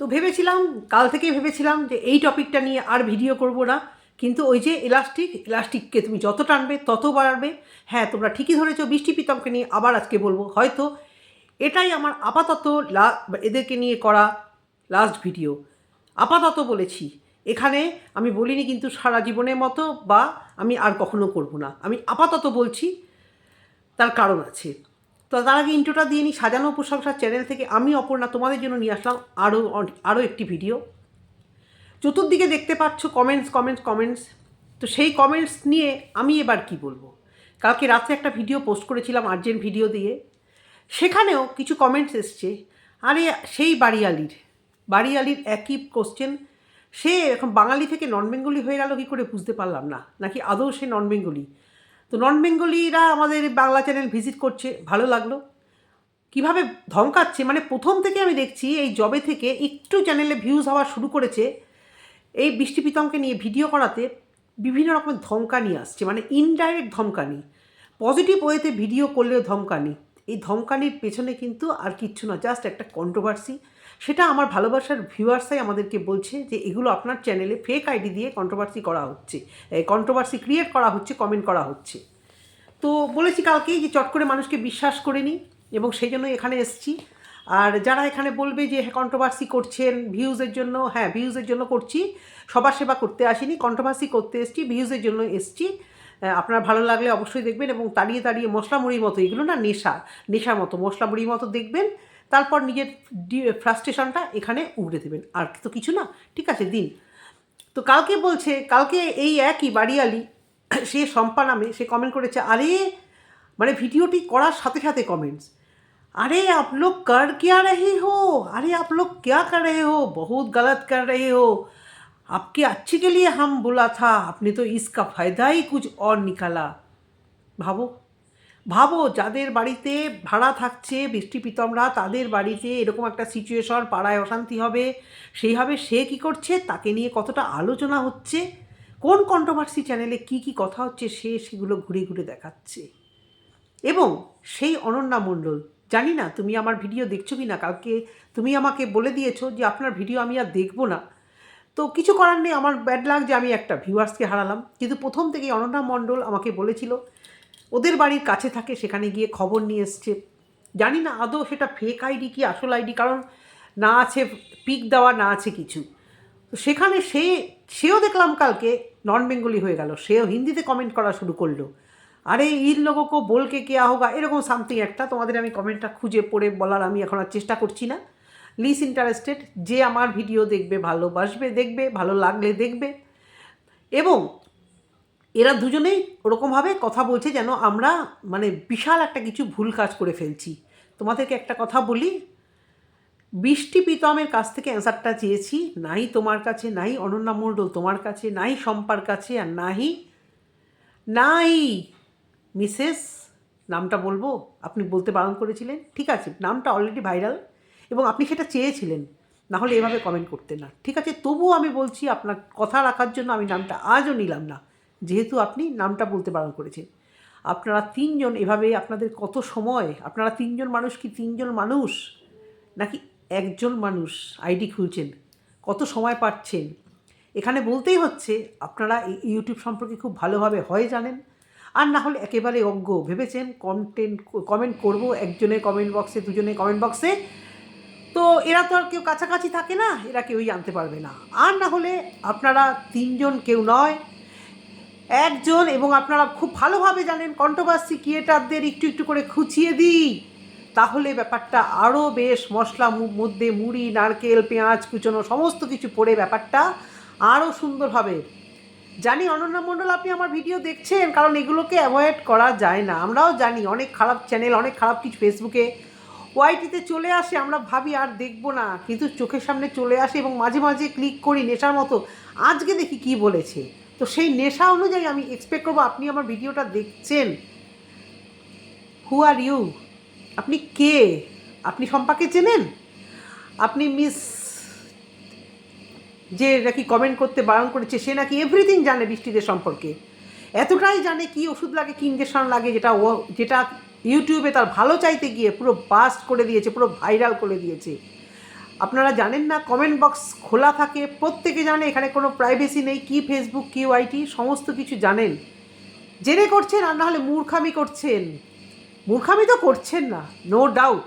তো ভেবেছিলাম, কাল থেকেই ভেবেছিলাম যে এই টপিকটা নিয়ে আর ভিডিও করব না। কিন্তু ওই যে ইলাস্টিক ইলাস্টিককে তুমি যত টানবে, তত বাড়বে। হ্যাঁ তোমরা ঠিকই ধরেছ বৃষ্টি প্রীতমকে নিয়ে আবার আজকে বলব। হয়তো এটাই আমার আপাতত লা, এদেরকে নিয়ে করা লাস্ট ভিডিও আপাতত বলেছি, এখানে আমি বলিনি কিন্তু সারা জীবনের মতো বা আমি আর কখনো করব না। আমি আপাতত বলছি, তার কারণ আছে। তো তার আগে ইন্ট্রোটা দিয়ে নিই সাজানো প্রশংসার চ্যানেল থেকে। আমি অপর্ণা, তোমাদের জন্য নিয়ে আসলাম আরও আরও একটি ভিডিও চতুর্দিকে দেখতে পাচ্ছ কমেন্টস কমেন্টস কমেন্টস তো সেই কমেন্টস নিয়ে আমি এবার কি বলব? কালকে রাতে একটা ভিডিও পোস্ট করেছিলাম আর্জেন্ট ভিডিও দিয়ে। সেখানেও কিছু কমেন্টস এসছে। আরে, সেই বাড়িয়ালির বাড়িয়ালির একই কোশ্চেন সে এখন বাঙালি থেকে নন বেঙ্গলি হয়ে গেল, কী করে বুঝতে পারলাম না? নাকি আদৌ সে নন বেঙ্গলি তো নন বেঙ্গলিরা আমাদের বাংলা চ্যানেল ভিজিট করছে, ভালো লাগল। কীভাবে ধমকাচ্ছে? মানে প্রথম থেকে আমি দেখছি এই জবে থেকে একটু চ্যানেলে ভিউজ হওয়া শুরু করেছে। এই বৃষ্টি প্রীতমকে নিয়ে ভিডিও করাতে বিভিন্ন রকমের ধমকানি আসছে মানে ইনডাইরেক্ট ধমকানি পজিটিভ ওয়েতে ভিডিও করলেও ধমকানি এই ধমকানির পেছনে কিন্তু আর কিচ্ছু না জাস্ট একটা কন্ট্রোভার্সি সেটা আমার ভালোবাসার ভিউয়ার্সাই আমাদেরকে বলছে যে, এগুলো আপনার চ্যানেলে ফেক আইডি দিয়ে কন্ট্রোভার্সি করা হচ্ছে। কন্ট্রোভার্সি ক্রিয়েট করা হচ্ছে কমেন্ট করা হচ্ছে। তো বলেছি কালকেই যে, চট করে মানুষকে বিশ্বাস করে নিই এবং সেই জন্য এখানে এসেছি। আর যারা এখানে বলবে যে হ্যাঁ কন্ট্রোভার্সি করছেন ভিউজের জন্য হ্যাঁ ভিউজের জন্য করছি, সবার সেবা করতে আসিনি কন্ট্রোভার্সি করতে এসেছি ভিউজের জন্য এসেছি। আপনার ভালো লাগলে অবশ্যই দেখবেন এবং তাড়িয়ে তাড়িয়ে মশলা মুড়ির মতো, এগুলো না নেশা, নেশার মতো মশলা মুড়ির মতো দেখবেন, তারপর নিজের ফ্রাস্ট্রেশনটা এখানে উগড়ে দেবেন। আর তো কিছু না, ঠিক আছে, দিন। তো কালকে বলছে, কালকে এই একই বাড়িয়ালি, সে শম্পা নামে, সে কমেন্ট করেছে, আরে মানে ভিডিওটি করার সাথে সাথে কমেন্টস আরে, আপলোক কার কে क्या হো? আরে, আপলোক आप কর রে হো? বহুত গলত কর রে হো? आपके अच्छे के लिए हम बोला था आपने तो इसका फ़ायदा ही कुछ और निकाला ভাবো ভাবো যাদের বাড়িতে ভাড়া থাকছে বৃষ্টি প্রীতমরা তাদের বাড়িতে এরকম একটা সিচুয়েশন পাড়ায় অশান্তি হবে সেইভাবে সে কি করছে তাকে নিয়ে কতটা আলোচনা হচ্ছে কোন কন্ট্রোভার্সি চ্যানেলে কি কি কথা হচ্ছে সে সেগুলো ঘুরে ঘুরে দেখাচ্ছে এবং সেই অনন্যা মণ্ডল জানি না তুমি আমার ভিডিও দেখছো কি না কালকে তুমি আমাকে বলে দিয়েছো যে আপনার ভিডিও আমি আর দেখবো না তো কিছু করার নেই, আমার ব্যাড লাগ যে আমি একটা ভিউয়ার্সকে হারালাম। কিন্তু প্রথম থেকেই অনন্যা মণ্ডল আমাকে বলেছিল, ওদের বাড়ির কাছে থাকে, সেখানে গিয়ে খবর নিয়ে এসছে। জানি না আদৌ সেটা ফেক আইডি কি, আসল আইডি কারণ না আছে পিক দেওয়া, না আছে কিছু। তো সেখানে সে, সেও দেখলাম কালকে নন বেঙ্গলি হয়ে গেল, সেও হিন্দিতে কমেন্ট করা শুরু করল। আরে ইন লোগোকে, বলকে কেয়া হোগা এরকম সামথিং একটা, তোমাদের আমি কমেন্টটা খুঁজে পড়ে বলার আমি এখন আর চেষ্টা করছি না। লিস ইন্টারেস্টেড যে আমার ভিডিও দেখবে, ভালোবাসবে, দেখবে, ভালো লাগলে দেখবে। এবং এরা দুজনেই ওরকমভাবে কথা বলছে যেন আমরা মানে বিশাল একটা কিছু ভুল কাজ করে ফেলছি। তোমাদেরকে একটা কথা বলি, বৃষ্টি প্রীতমের কাছ থেকে অ্যান্সারটা চেয়েছি। নাই তোমার কাছে, নাই অনন্যা মণ্ডল তোমার কাছে, নাই শম্পার কাছে আর নাহি, নাই মিসেস, নামটা বলব, আপনি বলতে বারণ করেছিলেন। ঠিক আছে, নামটা অলরেডি ভাইরাল এবং আপনি সেটা চেয়েছিলেন না হলে এভাবে কমেন্ট করতেন না। ঠিক আছে, তবুও আমি বলছি আপনার কথা রাখার জন্য আমি নামটা আজও নিলাম না, যেহেতু আপনি নামটা বলতে বারণ করেছেন। আপনারা তিনজন এভাবে আপনাদের কত সময়, আপনারা তিনজন মানুষ কি তিনজন মানুষ? নাকি একজন মানুষ আইডি খুলছেন, কত সময় পাচ্ছেন? এখানে বলতেই হচ্ছে, আপনারা ইউটিউব সম্পর্কে খুব ভালোভাবে হয় জানেন, আর না হলে একেবারে অজ্ঞ। ভেবেছেন কন্টেন্ট কমেন্ট করব একজনের কমেন্ট বক্সে দুজনের কমেন্ট বক্সে তো এরা তো আর কেউ কাছাকাছি থাকে না, এরা কেউই জানতে পারবে না। আর না হলে আপনারা তিনজন কেউ নয়, একজন এবং আপনারা খুব ভালোভাবে জানেন কন্ট্রোভার্সি ক্রিয়েটারদের একটু একটু করে খুঁচিয়ে দিই, তাহলে ব্যাপারটা আরও বেশ মশলা মধ্যে মুড়ি, নারকেল, পেঁয়াজ, কুচোনো সমস্ত কিছু পড়ে ব্যাপারটা আরও সুন্দর হবে। জানি অনন্যা মণ্ডল, আপনি আমার ভিডিও দেখছেন, কারণ এগুলোকে অ্যাভয়েড করা যায় না। আমরাও জানি অনেক খারাপ চ্যানেল, অনেক খারাপ কিছু ফেসবুকে ওয়াইটিতে চলে আসে, আমরা ভাবি আর দেখব না। কিন্তু চোখের সামনে চলে আসে এবং মাঝে মাঝে ক্লিক করি নেশার মতো। আজকে দেখি কি বলেছে। তো সেই নেশা অনুযায়ী আমি এক্সপেক্ট করব, আপনি আমার ভিডিওটা দেখছেন। হু আর ইউ আপনি কে? আপনি সম্পাকে চেনেন? আপনি মিস যে নাকি কমেন্ট করতে বারণ করেছে, সে নাকি এভরিথিং জানে বৃষ্টিদের সম্পর্কে। এতটাই জানে কি ওষুধ লাগে, কি ইঞ্জেকশন লাগে, যেটা ও যেটা ইউটিউবে তার ভালো চাইতে গিয়ে পুরো বাস্ট করে দিয়েছে, পুরো ভাইরাল করে দিয়েছে। আপনারা জানেন না কমেন্ট বক্স খোলা থাকে, প্রত্যেকে জানে এখানে কোনো প্রাইভেসি নেই, কি ফেসবুক কি ওয়াইটি সমস্ত কিছু জানেন। জেনে করছেন আর নাহলে মূর্খামি করছেন। মূর্খামি তো করছেন না নো ডাউট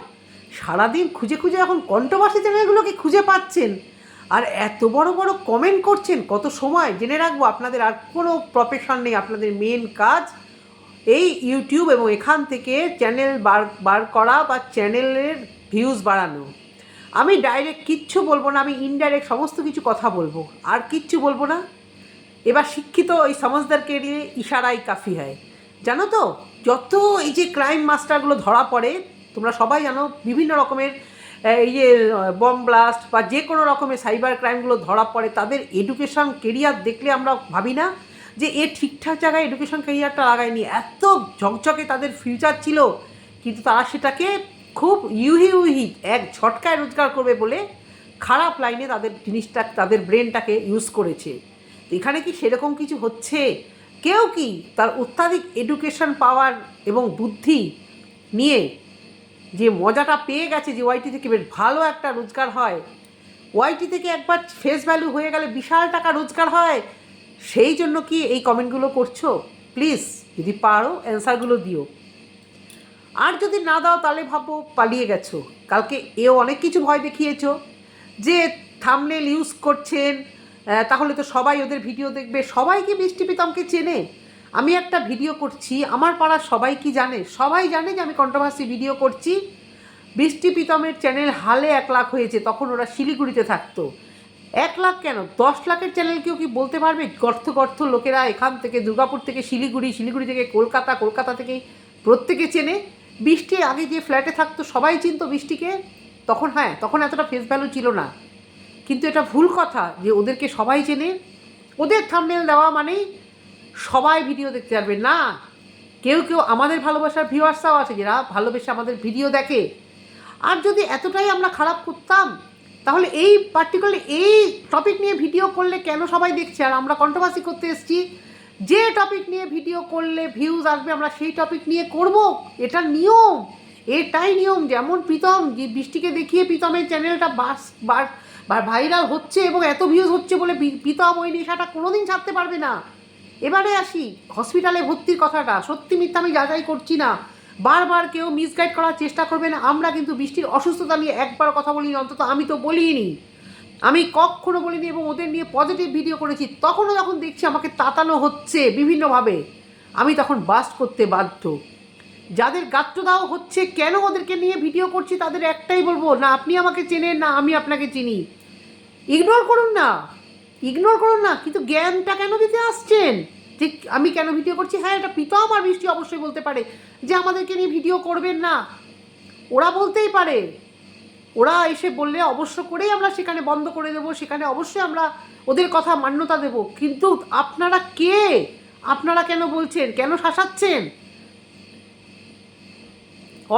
সারাদিন খুঁজে খুঁজে এখন কণ্ঠবাসী চ্যানেলগুলোকে খুঁজে পাচ্ছেন। আর এত বড় বড় কমেন্ট করছেন, কত সময়? জেনে রাখব, আপনাদের আর কোনো প্রফেশন নেই, আপনাদের মেন কাজ এই ইউটিউব এবং এখান থেকে চ্যানেল বার বার করা বা চ্যানেলের ভিউজ বাড়ানো। আমি ডাইরেক্ট কিচ্ছু বলব না, আমি ইনডাইরেক্ট সমস্ত কিছু কথা বলব। আর কিচ্ছু বলব না। এবার শিক্ষিত ওই সমাজদারকে নিয়ে ইশারাই কাফি হয়। জানো তো, যত এই যে ক্রাইম মাস্টারগুলো ধরা পড়ে, তোমরা সবাই জানো বিভিন্ন রকমের এই যে বম ব্লাস্ট বা যে কোনো রকমের সাইবার ক্রাইমগুলো ধরা পড়ে, তাদের এডুকেশন কেরিয়ার দেখলে আমরা ভাবি না যে এ ঠিকঠাক জায়গায় এডুকেশন কেরিয়ারটা লাগায়নি, এত ঝকঝকে তাদের ফিউচার ছিল, কিন্তু তারা সেটাকে খুব ইউহি উহি এক ঝটকায় রোজগার করবে বলে খারাপ লাইনে তাদের জিনিসটা, তাদের ব্রেনটাকে ইউজ করেছে। এখানে কি সেরকম কিছু হচ্ছে? কেউ কি তার অত্যাধিক এডুকেশন পাওয়ার এবং বুদ্ধি নিয়ে যে মজাটা পেয়ে গেছে যে ওয়াইটি থেকে বেশ ভালো একটা রোজগার হয় ওয়াইটি থেকে একবার ফেস ভ্যালু হয়ে গেলে বিশাল টাকা রোজগার হয় সেই জন্য কি এই কমেন্টগুলো করছ? প্লিজ, যদি পারো, অ্যান্সারগুলো দিও। আর যদি না দাও, তাহলে ভাবো পালিয়ে গেছো। কালকে এও অনেক কিছু ভয় দেখিয়েছো। যে থামনেল ইউজ করছেন তাহলে তো সবাই ওদের ভিডিও দেখবে। সবাই কি বৃষ্টি পিতামকে চেনে? আমি একটা ভিডিও করছি, আমার পাড়ার সবাই কি জানে? সবাই জানে যে আমি কন্ট্রোভার্সি ভিডিও করছি। বৃষ্টি পিতমের চ্যানেল হালে এক লাখ হয়েছে, তখন ওরা শিলিগুড়িতে থাকতো। এক লাখ কেন? দশ লাখের চ্যানেল কেউ কি বলতে পারবে? গর্থ গর্থ লোকেরা এখান থেকে দুর্গাপুর থেকে শিলিগুড়ি শিলিগুড়ি থেকে কলকাতা কলকাতা থেকে প্রত্যেকে চেনে। বৃষ্টি আগে যে ফ্ল্যাটে থাকতো, সবাই চিনতো বৃষ্টিকে। তখন হ্যাঁ তখন এতটা ফেস ভ্যালু ছিল না। কিন্তু এটা ভুল কথা যে ওদেরকে সবাই চেনে। ওদের থামনেল দেওয়া মানেই সবাই ভিডিও দেখতে পারবে। না, কেউ কেউ আমাদের ভালোবাসার ভিউয়ার্সরাও আছে যারা ভালোবেসে আমাদের ভিডিও দেখে। আর যদি এতটাই আমরা খারাপ করতাম তাহলে এই পার্টিকুলার এই টপিক নিয়ে ভিডিও করলে কেন সবাই দেখছে? আর আমরা কন্ট্রোভার্সি করতে এসেছি। যে টপিক নিয়ে ভিডিও করলে ভিউজ আসবে, আমরা সেই টপিক নিয়ে করব। এটা নিয়ম। এটাই নিয়ম। যেমন প্রীতম বৃষ্টিকে দেখিয়ে প্রীতমের চ্যানেলটা বাস ভাইরাল হচ্ছে এবং এত ভিউজ হচ্ছে বলে প্রীতম ওই নেশাটা কোনোদিন ছাড়তে পারবে না। এবারে আসি হসপিটালে ভর্তির কথাটা। সত্যি মিথ্যা আমি যাচাই করছি না। বারবার কেউ মিসগাইড করার চেষ্টা করবেন আমরা কিন্তু বৃষ্টির অসুস্থতা নিয়ে একবার কথা বলিনি, অন্তত আমি তো বলিনি। আমি কখনো বলিনি এবং ওদের নিয়ে পজিটিভ ভিডিও করেছি। তখনও যখন দেখছি আমাকে তাতানো হচ্ছে বিভিন্নভাবে, আমি তখন বাস্ট করতে বাধ্য। যাদের গাত্রদাহ হচ্ছে, কেন ওদেরকে নিয়ে ভিডিও করছি তাদের একটাই বলব, না আপনি আমাকে চেনেন, না আমি আপনাকে চিনি। ইগনোর করুন না। ইগনোর করুন না, কিন্তু জ্ঞানটা কেন দিতে আসছেন? যে আমি কেন ভিডিও করছি? হ্যাঁ এটা পিতাও আমার বৃষ্টি অবশ্যই বলতে পারে যে আমাদেরকে নিয়ে ভিডিও করবেন না। ওরা বলতেই পারে। ওরা এসে বললে অবশ্য করেই আমরা সেখানে বন্ধ করে দেবো, সেখানে অবশ্যই আমরা ওদের কথা মান্যতা দেব। কিন্তু আপনারা কে? আপনারা কেন বলছেন? কেন শাসাচ্ছেন?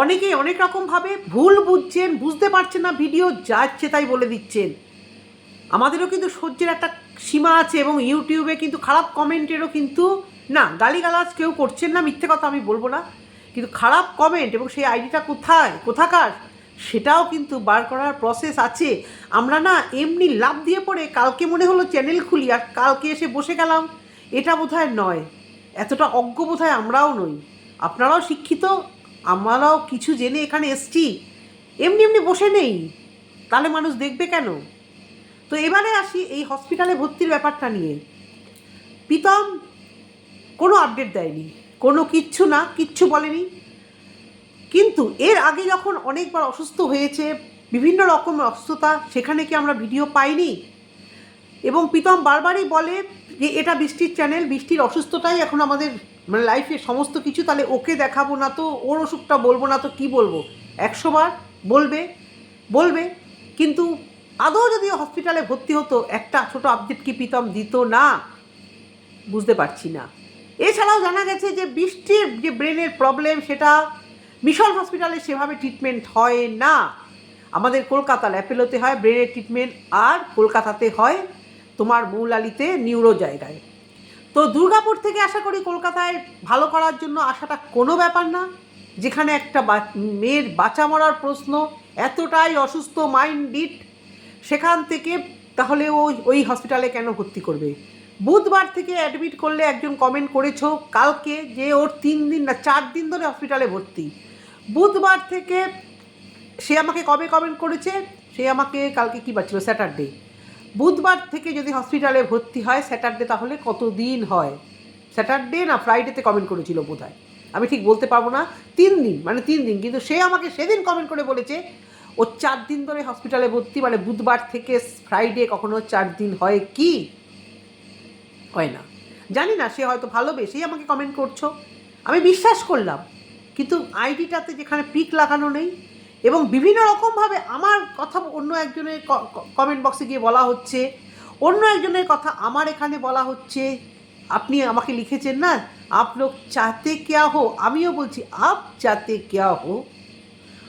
অনেকেই অনেক রকমভাবে ভুল বুঝছেন, বুঝতে পারছেন না, ভিডিও যাচ্ছে তাই বলে দিচ্ছেন। আমাদেরও কিন্তু সহ্যের একটা সীমা আছে এবং ইউটিউবে কিন্তু খারাপ কমেন্টেরও কিন্তু না, গালিগালাজ কেউ করছেন না, মিথ্যে কথা আমি বলব না। কিন্তু খারাপ কমেন্ট এবং সেই আইডিটা কোথায়, কোথাকার, সেটাও কিন্তু বার করার প্রসেস আছে। আমরা না এমনি লাভ দিয়ে পড়ে কালকে মনে হলো চ্যানেল খুলি আর কালকে এসে বসে গেলাম। এটা বোধহয় নয়। এতটা অজ্ঞ বোধহয় আমরাও নই। আপনারাও শিক্ষিত, আমরাও কিছু জেনে এখানে এসছি। এমনি এমনি বসে নেই। তাহলে মানুষ দেখবে কেন? তো এবারে আসি এই হসপিটালে ভর্তির ব্যাপারটা নিয়ে। প্রীতম কোনো আপডেট দেয়নি, কোনো কিচ্ছু না, কিচ্ছু বলেনি। কিন্তু এর আগে যখন অনেকবার অসুস্থ হয়েছে, বিভিন্ন রকম অসুস্থতা, সেখানে কি আমরা ভিডিও পাইনি? এবং প্রীতম বারবারই বলে যে, এটা বৃষ্টির চ্যানেল বৃষ্টির অসুস্থতাই এখন আমাদের মানে লাইফে সমস্ত কিছু, তাহলে ওকে দেখাবো না তো, ওর অসুখটা বলব না তো কি বলব? একশোবার বলবে বলবে, কিন্তু আদৌ যদি হসপিটালে ভর্তি হতো, একটা ছোট আপডেট কি প্রীতম দিত না, বুঝতে পারছি না। এছাড়াও জানা গেছে যে বৃষ্টির যে ব্রেনের প্রবলেম সেটা মিশন হসপিটালে সেভাবে ট্রিটমেন্ট হয় না। আমাদের কলকাতার অ্যাপেলোতে হয় ব্রেনের ট্রিটমেন্ট আর কলকাতাতে হয় তোমার মৌলালিতে নিউরো জায়গায়। তো দুর্গাপুর থেকে আশা করি কলকাতায় ভালো করার জন্য আসাটা কোনো ব্যাপার না, যেখানে একটা মেয়ের বাঁচা মরার প্রশ্ন এতটাই অসুস্থ মাইন্ডিড সেখান থেকে তাহলে ও ওই হসপিটালে কেন ভর্তি করবে? বুধবার থেকে অ্যাডমিট করলে একজন কমেন্ট করেছ, কালকে যে ওর তিন দিন না, চার দিন ধরে হসপিটালে ভর্তি। বুধবার থেকে সে আমাকে কবে কমেন্ট করেছে? সে আমাকে কালকে কী পাচ্ছিল? স্যাটারডে বুধবার থেকে যদি হসপিটালে ভর্তি হয় স্যাটারডে তাহলে কত দিন হয়? স্যাটারডে না ফ্রাইডেতে কমেন্ট করেছিল বোধ আমি ঠিক বলতে পারব না। তিন দিন মানে তিন দিন। কিন্তু সে আমাকে সেদিন কমেন্ট করে বলেছে ও চার দিন ধরে হসপিটালে ভর্তি মানে বুধবার থেকে ফ্রাইডে কখনো চার দিন হয় কি? হয় না। জানি না, সে হয়তো ভালোবেসেই আমাকে কমেন্ট করছ। আমি বিশ্বাস করলাম, কিন্তু আইডিটাতে যেখানে পিক লাগানো নেই এবং বিভিন্ন রকমভাবে আমার কথা অন্য একজনের কমেন্ট বক্সে গিয়ে বলা হচ্ছে, অন্য একজনের কথা আমার এখানে বলা হচ্ছে। আপনি আমাকে লিখেছেন না, আপ লোক চাতে কেয়া হো? আমিও বলছি, আপ চাতে কেয়া হো?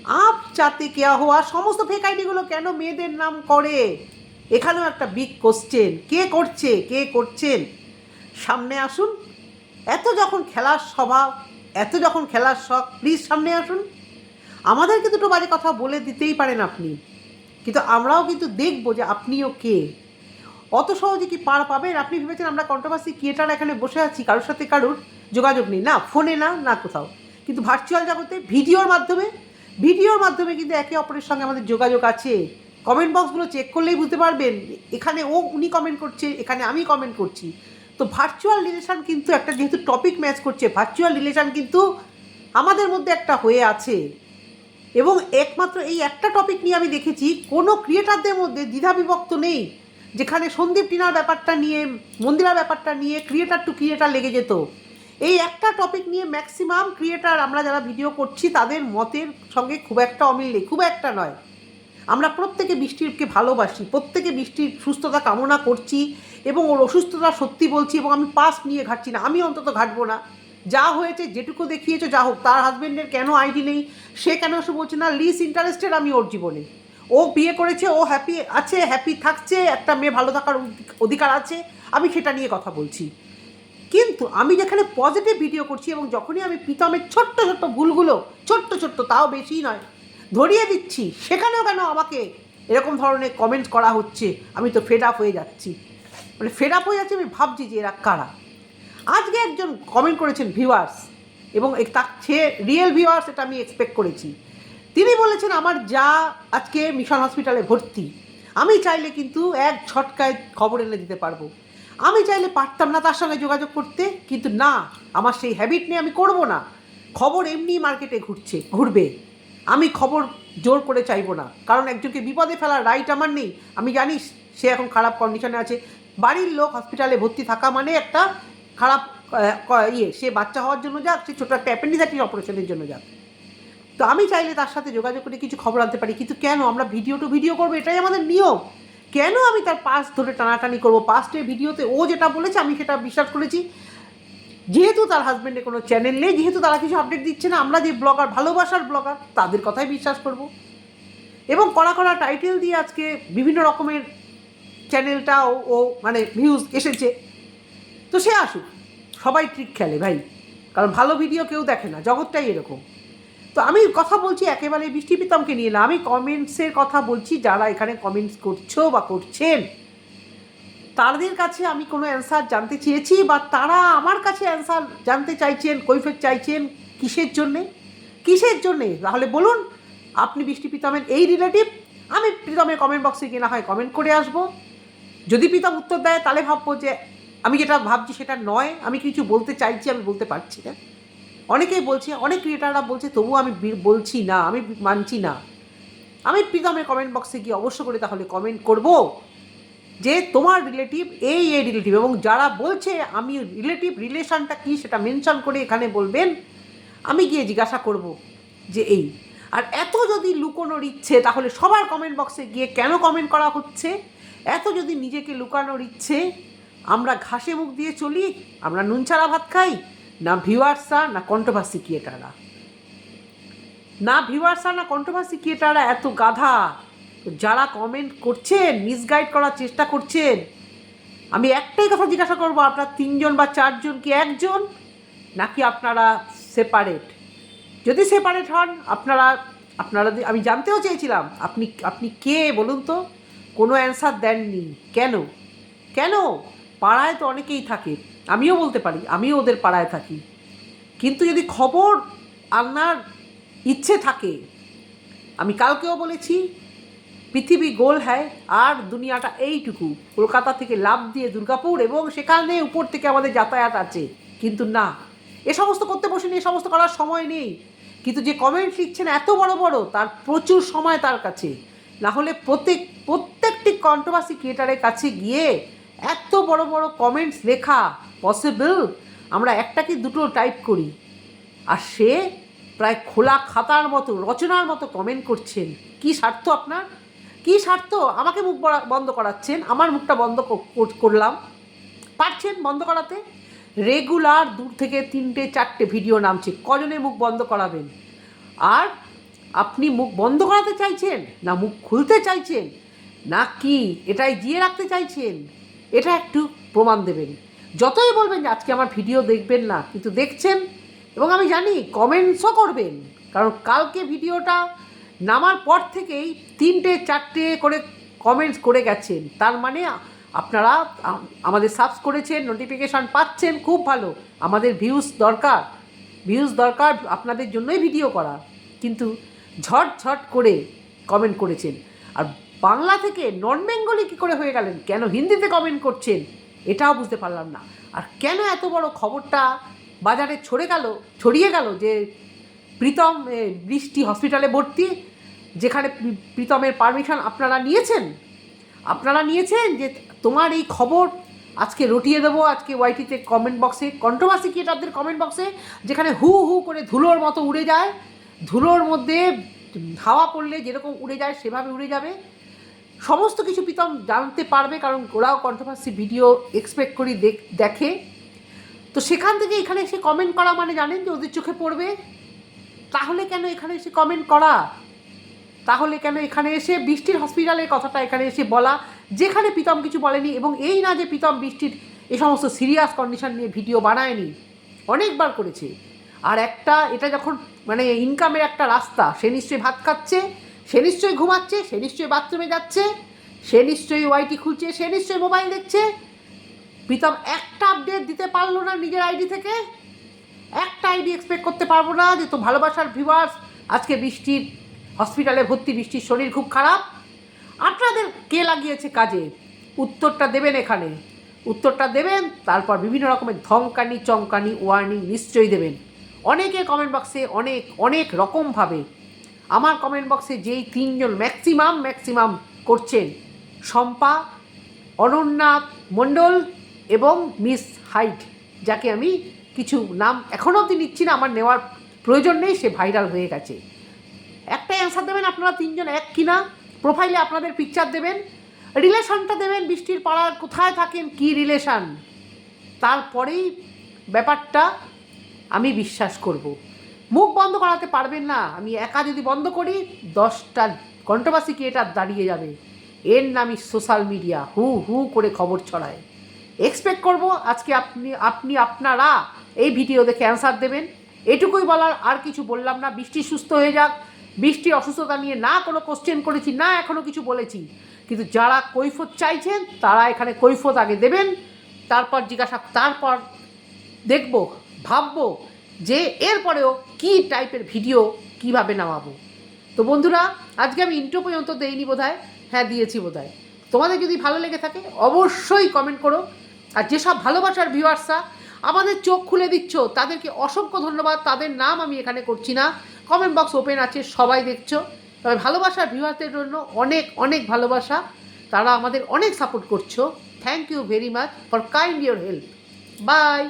আপ চাতে কেয়া হওয়া সমস্ত ফেক আইডিগুলো কেন মেয়েদের নাম করে? এখানেও একটা বিগ কোশ্চেন কে করছে? কে করছেন? সামনে আসুন। এত যখন খেলার স্বভাব এত যখন খেলার শখ প্লিজ সামনে আসুন। আমাদেরকে দুটো বাজে কথা বলে দিতেই পারেন আপনি। কিন্তু আমরাও কিন্তু দেখব যে আপনিও কে। অত সহজে কি পার পাবেন? আপনি ভেবেছেন আমরা কন্ট্রোভার্সি ক্রিয়েটার এখানে বসে আছি? কারোর সাথে কারোর যোগাযোগ নেই। না ফোনে না না কোথাও। কিন্তু ভার্চুয়াল জগতে ভিডিওর মাধ্যমে ভিডিওর মাধ্যমে কিন্তু একে অপরের সঙ্গে আমাদের যোগাযোগ আছে। কমেন্ট বক্সগুলো চেক করলেই বুঝতে পারবেন, এখানে ও উনি কমেন্ট করছে, এখানে আমি কমেন্ট করছি। তো ভার্চুয়াল রিলেশান কিন্তু একটা যেহেতু টপিক ম্যাচ করছে ভার্চুয়াল রিলেশান কিন্তু আমাদের মধ্যে একটা হয়ে আছে। এবং একমাত্র এই একটা টপিক নিয়ে আমি দেখেছি, কোনো ক্রিয়েটারদের মধ্যে দ্বিধা বিভক্ত নেই। যেখানে সন্দীপ টিনার ব্যাপারটা নিয়ে মন্দিরা ব্যাপারটা নিয়ে ক্রিয়েটার টু ক্রিয়েটার লেগে যেত। এই একটা টপিক নিয়ে ম্যাক্সিমাম ক্রিয়েটার আমরা যারা ভিডিও করছি, তাদের মতের সঙ্গে খুব একটা অমিল নেই, খুব একটা নয়। আমরা প্রত্যেকে বৃষ্টিকে ভালোবাসি, প্রত্যেকে বৃষ্টির সুস্থতা কামনা করছি এবং ওর অসুস্থতা সত্যি বলছি এবং আমি পাস নিয়ে ঘাটছি না, আমি অন্তত ঘাটবো না। যা হয়েছে, যেটুকু দেখিয়েছো, যা হোক, তার হাজব্যান্ডের কেন আইডি নেই, সে কেন এসে বলছে, না লিস ইন্টারেস্টেড আমি ওর জীবনে। ও বিয়ে করেছে, ও হ্যাপি আছে হ্যাপি থাকছে, একটা মেয়ে ভালো থাকার অধিকার আছে, আমি সেটা নিয়ে কথা বলছি। কিন্তু আমি যেখানে পজিটিভ ভিডিও করছি এবং যখনই আমি প্রীতমের ছোট্ট ছোট্ট ভুলগুলো, ছোট্ট ছোট্ট তাও বেশি নয়, ধরিয়ে দিচ্ছি, সেখানেও কেন আমাকে এরকম ধরনের কমেন্ট করা হচ্ছে? আমি তো ফেড আপ হয়ে যাচ্ছি। মানে ফেড আপ হয়ে যাচ্ছি, আমি ভাবছি যে এরা কারা? আজকে একজন কমেন্ট করেছেন ভিউয়ার্স এবং তার সে রিয়েল ভিউয়ার্স এটা আমি এক্সপেক্ট করেছি। তিনি বলেছেন, আমার যা আজকে মিশন হসপিটালে ভর্তি, আমি চাইলে কিন্তু এক ছটকায় খবর এনে দিতে পারব। আমি চাইলে পারতাম না তার সঙ্গে যোগাযোগ করতে, কিন্তু না, আমার সেই হ্যাবিট নিয়ে আমি করব না। খবর এমনি মার্কেটে ঘুরছে, ঘুরবে। আমি খবর জোর করে চাইব না। কারণ একজনকে বিপদে ফেলার রাইট আমার নেই। আমি জানি সে এখন খারাপ কন্ডিশনে আছে। বাড়ির লোক হসপিটালে ভর্তি থাকা মানে একটা খারাপ ইয়ে। সে বাচ্চা হওয়ার জন্য যাক, সে ছোটো একটা অ্যাপেন্ডিসাইটিস অপারেশনের জন্য যাক। তো আমি চাইলে তার সাথে যোগাযোগ করে কিছু খবর আনতে পারি। কিন্তু কেন? আমরা ভিডিও টু ভিডিও করব, এটাই আমাদের নিয়ম। কেন আমি তার পাস ধরে টানাটানি করব? পাস্টের ভিডিওতে ও যেটা বলেছে, আমি সেটা বিশ্বাস করেছি। যেহেতু তার হাজব্যান্ডের কোনো চ্যানেল নেই, যেহেতু তারা কিছু আপডেট দিচ্ছে না, আমরা যে ব্লগার ভালোবাসার ব্লগার তাদের কথাই বিশ্বাস করব। এবং কড়া কড়া টাইটেল দিয়ে আজকে বিভিন্ন রকমের চ্যানেলটাও ও মানে ভিউজ এসেছে। তো সে আসুক, সবাই ট্রিক খেলে ভাই। কারণ ভালো ভিডিও কেউ দেখে না, জগৎটাই এরকম। তো আমি কথা বলছি, একেবারে বৃষ্টি প্রীতমকে নিয়ে না, আমি কমেন্টসের কথা বলছি, যারা এখানে কমেন্টস করছ বা করছেন, তাদের কাছে আমি কোনো অ্যান্সার জানতে চেয়েছি বা তারা আমার কাছে অ্যান্সার জানতে চাইছেন কৈফের চাইছেন, কিসের জন্যে? কিসের জন্যে? তাহলে বলুন, আপনি বৃষ্টি প্রীতমের এই রিলেটিভ আমি প্রীতমের কমেন্ট বক্সে গিয়ে না হয় কমেন্ট করে আসব। যদি প্রীতম উত্তর দেয়, তাহলে ভাববো যে, আমি যেটা ভাবছি সেটা নয়, আমি কিছু বলতে চাইছি, আমি বলতে পারছি না। অনেকেই বলছে, অনেক ক্রিয়েটাররা বলছে, তবুও আমি বলছি না, আমি মানছি না। আমি প্রীতমের কমেন্ট বক্সে গিয়ে অবশ্য করে তাহলে কমেন্ট করব যে, তোমার রিলেটিভ এই এই রিলেটিভ এবং যারা বলছে, আমি রিলেটিভ রিলেশনটা কী সেটা মেনশন করে এখানে বলবেন? আমি গিয়ে জিজ্ঞাসা করব যে, এই। আর এত যদি লুকোনোর ইচ্ছে, তাহলে সবার কমেন্ট বক্সে গিয়ে কেন কমেন্ট করা হচ্ছে? এত যদি নিজেকে লুকানোর ইচ্ছে, আমরা ঘাসে মুখ দিয়ে চলি, আমরা নুন ছাড়া ভাত খাই না ভিউয়ার্সরা, না কন্ট্রোভার্সি ক্রিয়েটাররা। না ভিউয়ার্সরা, না কন্ট্রোভার্সি ক্রিয়েটাররা এত গাধা। যারা কমেন্ট করছেন মিসগাইড করার চেষ্টা করছেন, আমি একটাই কথা জিজ্ঞাসা করব, আপনার তিনজন বা চারজন কি একজন? নাকি আপনারা সেপারেট যদি সেপারেট হন, আপনারা আপনারা আমি জানতেও চেয়েছিলাম, আপনি আপনি কে বলুন তো? কোনো অ্যান্সার দেননি। কেন? কেন? পাড়ায় তো অনেকেই থাকে। আমিও বলতে পারি, আমিও ওদের পাড়ায় থাকি। কিন্তু যদি খবর আনার ইচ্ছে থাকে, আমি কালকেও বলেছি, পৃথিবী গোল হ্যায়, আর দুনিয়াটা এইটুকু। কলকাতা থেকে লাভ দিয়ে দুর্গাপুর এবং সেখানে উপর থেকে আমাদের যাতায়াত আছে। কিন্তু না, এ সমস্ত করতে বসেনি, এ সমস্ত করার সময় নেই। কিন্তু যে কমেন্ট লিখছেন এত বড় বড়, তার প্রচুর সময় তার কাছে। না হলে প্রত্যেক, প্রত্যেকটি কন্ট্রোভার্সি ক্রিয়েটারের কাছে গিয়ে এত বড় বড় কমেন্টস লেখা পসিবল আমরা একটা কি দুটো টাইপ করি। আর সে প্রায় খোলা খাতার মতো, রচনার মতো কমেন্ট করছেন। কি স্বার্থ আপনার? কি স্বার্থ? আমাকে মুখ বন্ধ করাচ্ছেন। আমার মুখটা বন্ধ কর- কর- করলাম। পারছেন বন্ধ করাতে? রেগুলার দূর থেকে তিনটে, চারটে ভিডিও নামছে। কজনে মুখ বন্ধ করাবেন? আর আপনি মুখ বন্ধ করাতে চাইছেন? না মুখ খুলতে চাইছেন? না কি? এটাই জিয়ে রাখতে চাইছেন? এটা একটু প্রমাণ দেবেন। যতই বলবেন যে আজকে আমার ভিডিও দেখবেন না, কিন্তু দেখছেন এবং আমি জানি কমেন্টসও করবেন, কারণ কালকে ভিডিওটা নামার পর থেকেই তিনটে, চারটে করে কমেন্টস করে গেছেন। তার মানে আপনারা আমাদের সাবস করেছেন নোটিফিকেশান পাচ্ছেন, খুব ভালো। আমাদের ভিউজ দরকার। ভিউজ দরকার আপনাদের জন্যই ভিডিও করা। কিন্তু ঝট ঝট করে কমেন্ট করেছেন। আর বাংলা থেকে নন বেঙ্গলি কী করে হয়ে গেলেন? কেন হিন্দিতে কমেন্ট করছেন? এটাও বুঝতে পারলাম না। আর কেন এত বড় খবরটা বাজারে ছড়ে গেল, ছড়িয়ে গেল যে প্রীতম বৃষ্টি হসপিটালে ভর্তি, যেখানে প্রীতমের পারমিশন আপনারা নিয়েছেন? আপনারা নিয়েছেন যে তোমার এই খবর আজকে রটিয়ে দেবো, আজকে ওয়াইটিতে কমেন্ট বক্সে কন্ট্রোভার্সি ক্রিয়েটারদের কমেন্ট বক্সে যেখানে হু হু করে ধুলোর মতো উড়ে যায়। ধুলোর মধ্যে হাওয়া পড়লে যেরকম উড়ে যায়, সেভাবে উড়ে যাবে। সমস্ত কিছু প্রীতম জানতে পারবে, কারণ ওরাও কন্ট্রোভার্সি ভিডিও এক্সপেক্ট করি দেখ- তো সেখান থেকে এখানে এসে কমেন্ট করা মানে জানেন যে ওদের চোখে পড়বে? তাহলে কেন এখানে এসে কমেন্ট করা? তাহলে কেন এখানে এসে বৃষ্টির হসপিটালের কথাটা এখানে এসে বলা? যেখানে প্রীতম কিছু বলেনি এবং এই না যে প্রীতম বৃষ্টির এই সমস্ত সিরিয়াস কন্ডিশন নিয়ে ভিডিও বানায়নি, অনেকবার করেছে। আর একটা, এটা যখন মানে ইনকামের একটা রাস্তা, সে নিশ্চয়ই ভাত খাচ্ছে। সে নিশ্চয়ই ঘুমাচ্ছে, সে নিশ্চয়ই বাথরুমে যাচ্ছে, সে নিশ্চয়ই ওয়াইটি খুলছে, সে নিশ্চয়ই মোবাইল দেখছে। প্রীতম একটা আপডেট দিতে পারল না নিজের আইডি থেকে। একটা আইডি এক্সপেক্ট করতে পারব না যে তো ভালোবাসার ভিউয়ার্স আজকে বৃষ্টির হসপিটালে ভর্তি বৃষ্টির শরীর খুব খারাপ। আপনাদের কে লাগিয়েছে কাজে? উত্তরটা দেবেন এখানে। উত্তরটা দেবেন, তারপর বিভিন্ন রকমের ধমকানি, চমকানি ওয়ার্নিং নিশ্চয়ই দেবেন। অনেকে কমেন্ট বক্সে অনেক অনেক রকমভাবে আমার কমেন্ট বক্সে যেই তিনজন ম্যাক্সিমাম ম্যাক্সিমাম করছেন, শম্পা, অনন্যা মণ্ডল এবং মিস হাইট, যাকে আমি কিছু নাম এখনও অবধি নিচ্ছি না, আমার নেওয়ার প্রয়োজন নেই, সে ভাইরাল হয়ে গেছে। একটাই অ্যান্সার দেবেন আপনারা তিনজন এক কিনা? প্রোফাইলে আপনাদের পিকচার দেবেন। রিলেশনটা দেবেন বৃষ্টির পাড়ার, কোথায় থাকেন, কি রিলেশান তারপরেই ব্যাপারটা আমি বিশ্বাস করব। মুখ বন্ধ করাতে পারবেন না। আমি একা যদি বন্ধ করি, দশটা কন্ট্রোভার্সি ক্রিয়েটার দাঁড়িয়ে যাবে। এর নামই সোশ্যাল মিডিয়া হু হু করে খবর ছড়ায়। এক্সপেক্ট করব, আজকে আপনি আপনি, আপনারা এই ভিডিও দেখে অ্যান্সার দেবেন। এটুকুই বলার আর কিছু বললাম না। বৃষ্টি সুস্থ হয়ে যাক। বৃষ্টি অসুস্থতা নিয়ে না কোনো কোশ্চেন করেছি, না এখনও কিছু বলেছি। কিন্তু যারা কৈফত চাইছেন, তারা এখানে কৈফত আগে দেবেন। তারপর জিজ্ঞাসা, তারপর দেখব, ভাববো। যে এরপরেও কী টাইপের ভিডিও কীভাবে নামাবো? তো বন্ধুরা, আজকে আমি ইন্টো পর্যন্ত দেইনি বোধহয়। হ্যাঁ দিয়েছি বোধহয়। তোমাদের যদি ভালো লেগে থাকে, অবশ্যই কমেন্ট করো। আর যেসব ভালোবাসার ভিউয়ার্সরা আমাদের চোখ খুলে দিচ্ছ, তাদেরকে অসংখ্য ধন্যবাদ। তাদের নাম আমি এখানে করছি না। কমেন্ট বক্স ওপেন আছে, সবাই দেখছ। তবে ভালোবাসার ভিউয়ার্সদের জন্য অনেক অনেক ভালোবাসা। তারা আমাদের অনেক সাপোর্ট করছ। Thank you very much for kind your help bye